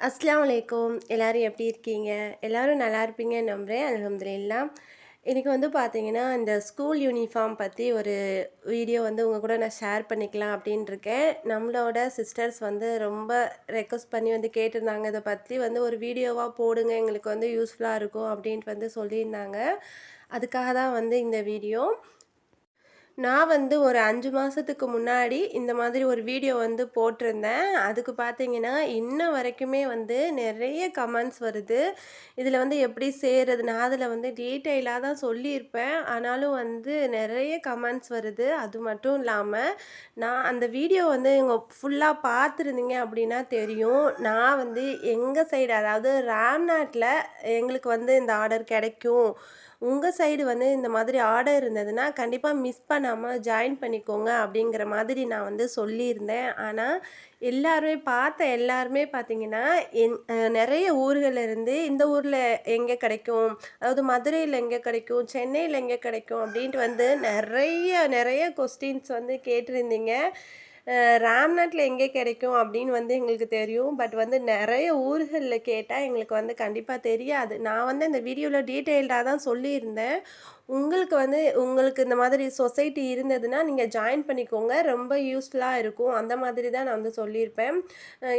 அஸ்லாம் வலைக்கும் எல்லோரும் எப்படி இருக்கீங்க? எல்லோரும் நல்லா இருப்பீங்க நம்புகிறேன் அல்ஹம்துலில்லா. இன்றைக்கி வந்து பார்த்தீங்கன்னா இந்த ஸ்கூல் யூனிஃபார்ம் பற்றி ஒரு வீடியோ வந்து உங்கள் கூட நான் ஷேர் பண்ணிக்கலாம் அப்படின்னு இருக்கேன் நம்மளோட சிஸ்டர்ஸ் வந்து ரொம்ப ரெக்வஸ்ட் பண்ணி வந்து கேட்டிருந்தாங்க. இதை பற்றி வந்து ஒரு வீடியோவாக போடுங்க. எங்களுக்கு வந்து யூஸ்ஃபுல்லாக இருக்கும் அப்படின்ட்டு வந்து சொல்லியிருந்தாங்க. அதுக்காக தான் வந்து இந்த வீடியோ. நான் வந்து ஒரு அஞ்சு மாதத்துக்கு முன்னாடி இந்த மாதிரி ஒரு வீடியோ வந்து போட்டிருந்தேன். அதுக்கு பார்த்தீங்கன்னா இன்ன வரைக்குமே வந்து நிறைய கமெண்ட்ஸ் வருது. இதில் வந்து எப்படி செய்கிறது நான் அதில் வந்து டீட்டெயிலாக தான் சொல்லியிருப்பேன். ஆனாலும் வந்து நிறைய கமெண்ட்ஸ் வருது. அது மட்டும் இல்லாமல் நான் அந்த வீடியோ வந்து இவங்க ஃபுல்லாக பார்த்துருந்தீங்க அப்படின்னா தெரியும். நான் வந்து எங்கள் சைடு அதாவது ராம்நாட்டில் எங்களுக்கு வந்து இந்த ஆர்டர் கிடைக்கும். உங்கள் சைடு வந்து இந்த மாதிரி ஆர்டர் இருந்ததுன்னா கண்டிப்பாக மிஸ் பண்ணாமல் ஜாயின் பண்ணிக்கோங்க அப்படிங்கிற மாதிரி நான் வந்து சொல்லியிருந்தேன். ஆனால் எல்லாருமே பார்த்த எல்லாருமே பார்த்தீங்கன்னா என் நிறைய ஊர்கள்ல இருந்து இந்த ஊரில் எங்கே கிடைக்கும்? அதாவது மதுரையில் எங்கே கிடைக்கும்? சென்னையில் எங்கே கிடைக்கும்? அப்படின்ட்டு வந்து நிறைய நிறைய கொஸ்டின்ஸ் வந்து கேட்டிருந்தீங்க. ராம்நாட்டில் எங்கே கிடைக்கும் அப்படின்னு வந்து எங்களுக்கு தெரியும். பட் வந்து நிறைய ஊர்களில் கேட்டால் எங்களுக்கு வந்து கண்டிப்பாக தெரியாது. நான் வந்து இந்த வீடியோவில் டீட்டெயில்டாக தான் சொல்லியிருந்தேன். உங்களுக்கு வந்து உங்களுக்கு இந்த மாதிரி சொசைட்டி இருந்ததுன்னா நீங்கள் ஜாயின் பண்ணிக்கோங்க. ரொம்ப யூஸ்ஃபுல்லாக இருக்கும். அந்த மாதிரி தான் நான் வந்து சொல்லியிருப்பேன்.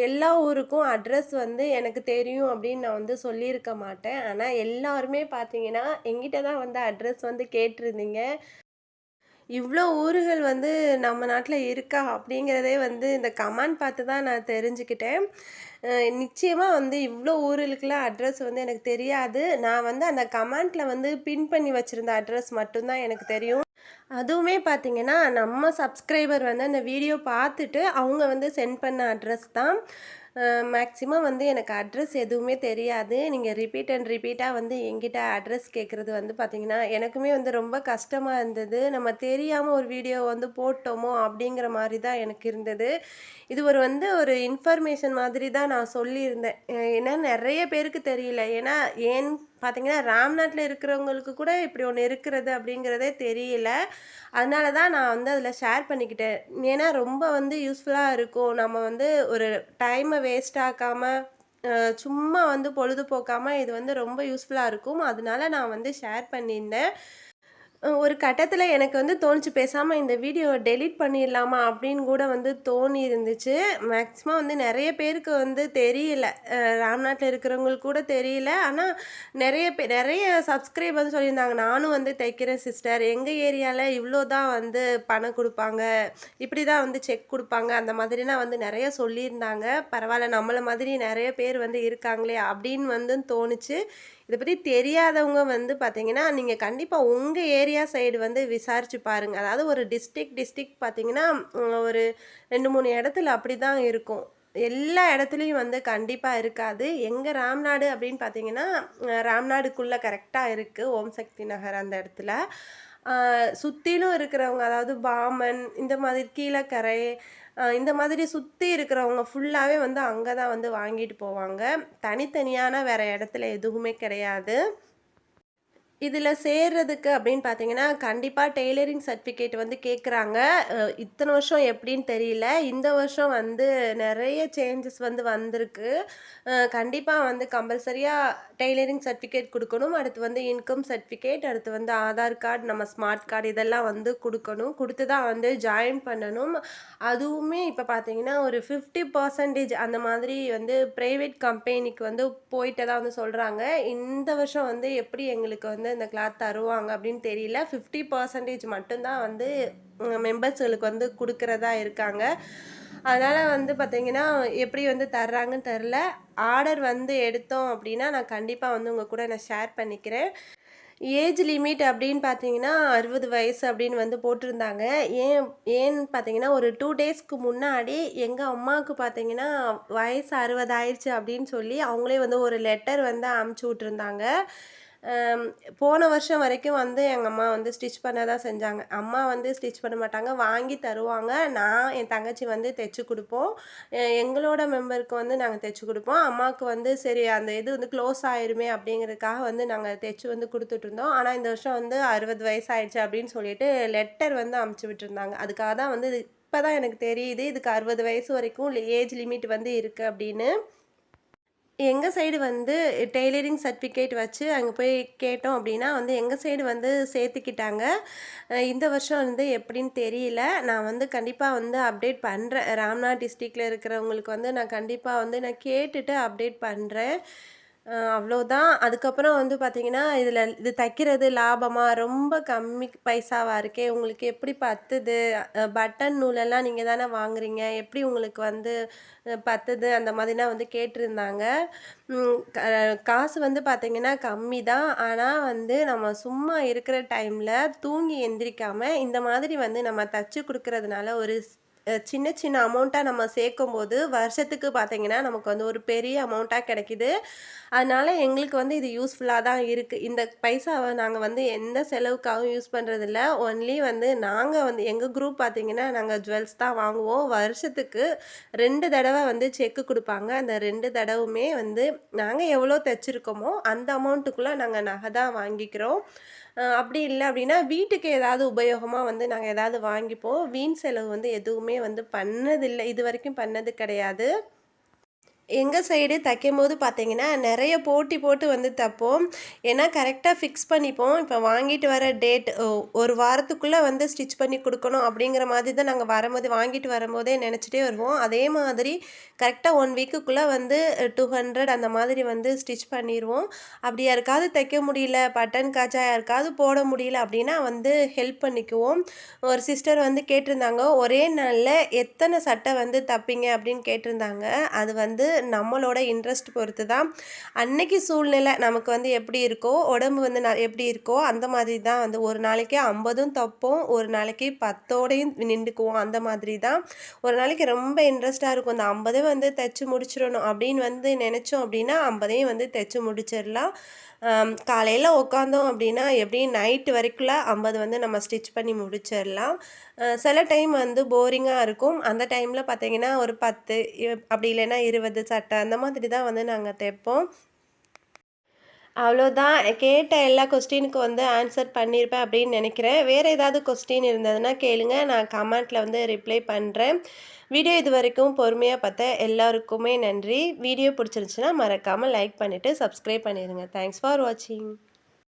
எல்லா ஊருக்கும் அட்ரஸ் வந்து எனக்கு தெரியும் அப்படின்னு நான் வந்து சொல்லியிருக்க மாட்டேன். ஆனால் எல்லாருமே பார்த்தீங்கன்னா எங்கிட்ட தான் வந்து அட்ரஸ் வந்து கேட்டிருந்தீங்க. இவ்வளோ ஊர்கள் வந்து நம்ம நாட்டில் இருக்கா அப்படிங்கிறதே வந்து இந்த கமெண்ட் பார்த்து தான் நான் தெரிஞ்சுக்கிட்டேன். நிச்சயமாக வந்து இவ்வளோ ஊர்களுக்கெலாம் அட்ரஸ் வந்து எனக்கு தெரியாது. நான் வந்து அந்த கமெண்ட்டில் வந்து பின் பண்ணி வச்சுருந்த அட்ரஸ் மட்டும்தான் எனக்கு தெரியும். அதுவுமே பார்த்தீங்கன்னா நம்ம சப்ஸ்கிரைபர் வந்து அந்த வீடியோ பார்த்துட்டு அவங்க வந்து சென்ட் பண்ண அட்ரஸ் தான். மேக்ஸிமம் வந்து எனக்கு அட்ரஸ் எதுவுமே தெரியாது. நீங்கள் ரிப்பீட் அண்ட் ரிப்பீட்டாக வந்து எங்கிட்ட அட்ரஸ் கேட்குறது வந்து பார்த்திங்கன்னா எனக்குமே வந்து ரொம்ப கஷ்டமாக இருந்தது. நம்ம தெரியாமல் ஒரு வீடியோ வந்து போட்டோமோ அப்படிங்கிற மாதிரி தான் எனக்கு இருந்தது. இது ஒரு வந்து ஒரு இன்ஃபர்மேஷன் மாதிரி தான் நான் சொல்லியிருந்தேன். ஏன்னா நிறைய பேருக்கு தெரியல. ஏன்னா ஏன் பார்த்தீங்கன்னா ராம்நாட்டில் இருக்கிறவங்களுக்கு கூட இப்படி ஒன்று இருக்கிறது அப்படிங்கிறதே தெரியல. அதனால தான் நான் வந்து அதில் ஷேர் பண்ணிக்கிட்டேன். ஏன்னா ரொம்ப வந்து யூஸ்ஃபுல்லாக இருக்கும். நம்ம வந்து ஒரு டைமை வேஸ்ட் ஆக்காமல் சும்மா வந்து பொழுதுபோக்காமல் இது வந்து ரொம்ப யூஸ்ஃபுல்லாக இருக்கும். அதனால நான் வந்து ஷேர் பண்ணியிருந்தேன். ஒரு கட்டத்தில் எனக்கு வந்து தோணுச்சு பேசாமல் இந்த வீடியோவை டெலிட் பண்ணிடலாமா அப்படின்னு கூட வந்து தோணி இருந்துச்சு மேக்ஸிமம் வந்து நிறைய பேருக்கு வந்து தெரியல. ராம்நாட்டில் இருக்கிறவங்களுக்கு கூட தெரியல. ஆனால் நிறைய பேர் நிறைய சப்ஸ்கிரைபர்ஸ் சொல்லியிருந்தாங்க. நானும் வந்து தைக்கிறேன் சிஸ்டர் எங்கள் ஏரியாவில் இவ்வளோ தான் வந்து பணம் கொடுப்பாங்க. இப்படி தான் வந்து செக் கொடுப்பாங்க. அந்த மாதிரிலாம் வந்து நிறைய சொல்லியிருந்தாங்க. பரவாயில்ல நம்மளை மாதிரி நிறைய பேர் வந்து இருக்காங்களே அப்படின்னு வந்து தோணுச்சு. இதை பற்றி தெரியாதவங்க வந்து பார்த்தீங்கன்னா நீங்கள் கண்டிப்பாக உங்கள் ஏரியா சைடு வந்து விசாரித்து பாருங்கள் அதாவது ஒரு டிஸ்ட்ரிக் டிஸ்ட்ரிக் பார்த்தீங்கன்னா ஒரு ரெண்டு மூணு இடத்துல அப்படி தான் இருக்கும். எல்லா இடத்துலையும் வந்து கண்டிப்பாக இருக்காது. எங்கள் ராம்நாடு அப்படின்னு பார்த்தீங்கன்னா ராம்நாடுக்குள்ளே கரெக்டாக இருக்குது ஓம் சக்தி நகர் அந்த இடத்துல. சுற்றிலும் இருக்கிறவங்க அதாவது பாமன் இந்த மாதிரி கீழக்கரை இந்த மாதிரி சுற்றி இருக்கிறவங்க ஃபுல்லாகவே வந்து அங்கே தான் வந்து வாங்கிட்டு போவாங்க. தனித்தனியான வேறு இடத்துல எதுவுமே கிடையாது. இதில் சேர்றதுக்கு அப்படின்னு பார்த்தீங்கன்னா கண்டிப்பாக டெய்லரிங் சர்டிஃபிகேட் வந்து கேட்குறாங்க. இத்தனை வருஷம் எப்படின்னு தெரியல. இந்த வருஷம் வந்து நிறைய சேஞ்சஸ் வந்து வந்திருக்கு. கண்டிப்பாக வந்து கம்பல்சரியாக டெய்லரிங் சர்டிஃபிகேட் கொடுக்கணும். அடுத்து வந்து இன்கம் சர்டிஃபிகேட் அடுத்து வந்து ஆதார் கார்டு நம்ம ஸ்மார்ட் கார்டு இதெல்லாம் வந்து கொடுக்கணும். கொடுத்து தான் வந்து ஜாயின் பண்ணணும். அதுவுமே இப்போ பார்த்தீங்கன்னா ஒரு ஃபிஃப்டி பர்சன்டேஜ் அந்த மாதிரி வந்து ப்ரைவேட் கம்பெனிக்கு வந்து போயிட்டு தான் வந்து சொல்கிறாங்க இந்த வருஷம் வந்து எப்படி எங்களுக்கு வந்து வந்து இந்த கிளாத் தருவாங்க அப்படின்னு தெரியல. ஃபிஃப்டி பர்சன்டேஜ் மட்டும்தான் வந்து மெம்பர்ஸ்களுக்கு வந்து கொடுக்குறதா இருக்காங்க. அதனால் வந்து பார்த்திங்கன்னா எப்படி வந்து தர்றாங்கன்னு தெரில ஆர்டர் வந்து எடுத்தோம் அப்படின்னா நான் கண்டிப்பாக வந்து உங்கள் கூட நான் ஷேர் பண்ணிக்கிறேன். ஏஜ் லிமிட் அப்படின்னு பார்த்தீங்கன்னா அறுபது வயசு அப்படின்னு வந்து போட்டிருந்தாங்க. ஏன் ஏன்னு பார்த்தீங்கன்னா ஒரு டூ டேஸ்க்கு முன்னாடி எங்கள் அம்மாவுக்கு பார்த்தீங்கன்னா வயசு அறுபது ஆயிடுச்சு அப்படின்னு சொல்லி அவங்களே வந்து ஒரு லெட்டர் வந்து அமுச்சு விட்ருந்தாங்க போன வருஷம் வரைக்கும் வந்து எங்கள் அம்மா வந்து ஸ்டிச் பண்ண தான் செஞ்சாங்க. அம்மா வந்து ஸ்டிச் பண்ண மாட்டாங்க வாங்கி தருவாங்க. நான் என் தங்கச்சி வந்து தைச்சி கொடுப்போம். எங்களோட மெம்பருக்கு வந்து நாங்கள் தைச்சி கொடுப்போம். அம்மாவுக்கு வந்து சரி அந்த இது வந்து க்ளோஸ் ஆயிருமே அப்படிங்கிறதுக்காக வந்து நாங்கள் தைச்சி வந்து கொடுத்துட்ருந்தோம். ஆனால் இந்த வருஷம் வந்து அறுபது வயசு ஆயிடுச்சு அப்படின்னு சொல்லிட்டு லெட்டர் வந்து அமுச்சு விட்டுருந்தாங்க. அதுக்காக தான் வந்து இப்போ தான் எனக்கு தெரியுது இதுக்கு அறுபது வயசு வரைக்கும் ஏஜ் லிமிட் வந்து இருக்குது அப்படின்னு. எங்கள் சைடு வந்து டெய்லரிங் சர்டிஃபிகேட் வச்சு அங்கே போய் கேட்டோம் அப்படின்னா வந்து எங்கள் சைடு வந்து சேர்த்துக்கிட்டாங்க. இந்த வருஷம் வந்து எப்படின்னு தெரியல. நான் வந்து கண்டிப்பாக வந்து அப்டேட் பண்ணுறேன் ராம்நாத் டிஸ்ட்ரிக்டில் இருக்கிறவங்களுக்கு வந்து நான் கண்டிப்பாக வந்து நான் கேட்டுட்டு அப்டேட் பண்ணுறேன் அவ்வளோதான். அதுக்கப்புறம் வந்து பார்த்தீங்கன்னா, இதில் இது தைக்கிறது லாபமாக ரொம்ப கம்மி பைசாவாக இருக்கே! உங்களுக்கு எப்படி பத்துது? பட்டன் நூலெல்லாம் நீங்கள் தானே வாங்குறீங்க. எப்படி உங்களுக்கு வந்து பத்துது? அந்த மாதிரிலாம் வந்து கேட்டிருந்தாங்க. க காசு வந்து பார்த்தீங்கன்னா கம்மி தான். ஆனால் வந்து நம்ம சும்மா இருக்கிற டைமில் தூங்கி எந்திரிக்காமல் இந்த மாதிரி வந்து நம்ம தச்சு கொடுக்கறதுனால ஒரு சின்ன சின்ன அமௌண்ட்டாக நம்ம சேர்க்கும்போது, வருஷத்துக்கு பார்த்தீங்கன்னா, நமக்கு வந்து ஒரு பெரிய அமௌண்ட்டாக கிடைக்குது. அதனால் எங்களுக்கு வந்து இது யூஸ்ஃபுல்லாக தான் இருக்குது இந்த பைசாவை நாங்கள் வந்து எந்த செலவுக்காகவும் யூஸ் பண்ணுறதில்ல ஒன்லி வந்து நாங்கள் வந்து எங்கள் குரூப் பார்த்தீங்கன்னா, நாங்கள் ஜுவல்ஸ் தான் வாங்குவோம். வருஷத்துக்கு ரெண்டு தடவை வந்து செக்கு கொடுப்பாங்க அந்த ரெண்டு தடவுமே வந்து நாங்கள் எவ்வளோ தைச்சிருக்கோமோ அந்த அமௌண்ட்டுக்குள்ளே நாங்கள் நகை தான் வாங்கிக்கிறோம். அப்படி இல்லை அப்படின்னா, வீட்டுக்கு ஏதாவது உபயோகமாக வந்து நாங்கள் ஏதாவது வாங்கிப்போம். வீண் செலவு வந்து எதுவுமே வந்து பண்ணதில்லை இது வரைக்கும் பண்ணது கிடையாது. எங்கள் சைடு தைக்கும் போது பார்த்தீங்கன்னா, நிறைய போட்டி போட்டு வந்து தைப்போம். ஏன்னா கரெக்டாக ஃபிக்ஸ் பண்ணிப்போம். இப்போ வாங்கிட்டு வர டேட் ஒரு வாரத்துக்குள்ளே வந்து ஸ்டிச் பண்ணி கொடுக்கணும் அப்படிங்கிற மாதிரி தான் நாங்கள் வரும்போது வாங்கிட்டு வரும்போதே நினச்சிட்டே வருவோம். அதே மாதிரி கரெக்டாக ஒன் வீக்குக்குள்ளே வந்து 200 அந்த மாதிரி வந்து ஸ்டிச் பண்ணிடுவோம் அப்படி யாருக்காவது தைக்க முடியல, பட்டன் காஜா யாருக்காவது போட முடியல அப்படின்னா வந்து ஹெல்ப் பண்ணிக்குவோம். ஒரு சிஸ்டர் வந்து கேட்டிருந்தாங்க, "ஒரே நாளில் எத்தனை சட்டை வந்து தப்பிங்க அப்படின்னு கேட்டிருந்தாங்க. அது வந்து நம்மளோட இன்ட்ரெஸ்ட் பொறுத்து தான். அன்னைக்கு சூழ்நிலை நமக்கு வந்து எப்படி இருக்கோ, உடம்பு வந்து ந எப்படி இருக்கோ, அந்த மாதிரி தான் வந்து ஒரு நாளைக்கு 50ம் தப்போம். ஒரு நாளைக்கு பத்தோடையும் நின்றுக்குவோம் அந்த மாதிரி தான். ஒரு நாளைக்கு ரொம்ப இன்ட்ரெஸ்ட்டாக இருக்கும். அந்த ஐம்பதே வந்து தைச்சி முடிச்சிடணும் அப்படின்னு வந்து நினச்சோம் அப்படின்னா, 50யும் வந்து தைச்சி முடிச்சிடலாம் காலையில் உட்காந்தோம் அப்படின்னா, எப்படியும் நைட்டு வரைக்குள்ள 50 வந்து நம்ம ஸ்டிச் பண்ணி முடிச்சிடலாம் சில டைம் வந்து போரிங்காக இருக்கும். அந்த டைமில் பார்த்தீங்கன்னா, ஒரு பத்து அப்படி இல்லைன்னா 20 சட்டை அந்த மாதிரி தான் வந்து நாங்கள் தைப்போம். அவ்வளோதான். கேட்ட எல்லா கொஸ்டினுக்கும் வந்து ஆன்சர் பண்ணியிருப்பேன் அப்படின்னு நினைக்கிறேன் வேறு ஏதாவது கொஸ்டின் இருந்ததுன்னா கேளுங்க. நான் கமெண்ட்டில் வந்து ரிப்ளை பண்ணுறேன் வீடியோ இது வரைக்கும் பொறுமையாக பார்த்த எல்லாருக்குமே நன்றி. வீடியோ பிடிச்சிருந்துச்சுன்னா மறக்காமல் லைக் பண்ணிவிட்டு சப்ஸ்கிரைப் பண்ணிடுங்க தேங்க்ஸ் ஃபார் வாட்சிங்.